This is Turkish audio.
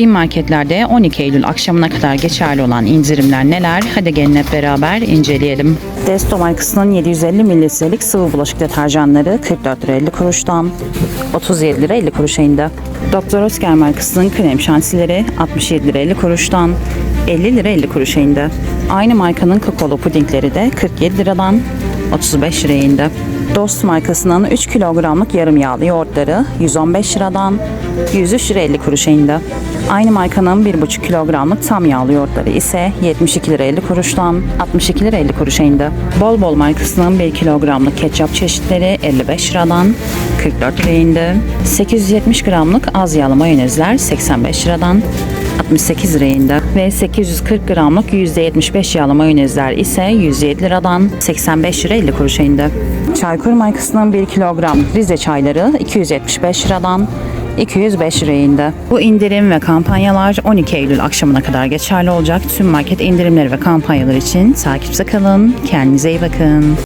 Bin marketlerde 12 Eylül akşamına kadar geçerli olan indirimler neler? Hadi gelin hep beraber inceleyelim. Desto markasının 750 mililitrelik sıvı bulaşık deterjanları 44 lira 50 kuruştan 37 lira 50 kuruşa indi. Doktor Oetker markasının krem şantileri 67 lira 50 kuruştan 50 lira 50 kuruşa indi. Aynı markanın kakaolu pudingleri de 47 liradan 35 liraya indi. Dost markasının 3 kilogramlık yarım yağlı yoğurtları 115 liradan 103 lira 50 kuruşa indi. Aynı markanın 1,5 kilogramlık tam yağlı yoğurtları ise 72 lira 50 kuruştan 62 lira 50 kuruşa indi. Bol Bol markasının 1 kilogramlık ketçap çeşitleri 55 liradan 44 liraya indi. 870 gramlık az yağlı mayonezler 85 liradan 68 liraya indi. Ve 840 gramlık %75 yağlı mayonezler ise 107 liradan 85 lira 50 kuruşa indi. Çaykur markasının 1 kilogram Rize çayları 275 liradan 205 liraya indi. Bu indirim ve kampanyalar 12 Eylül akşamına kadar geçerli olacak. Tüm market indirimleri ve kampanyalar için takipte kalın. Kendinize iyi bakın.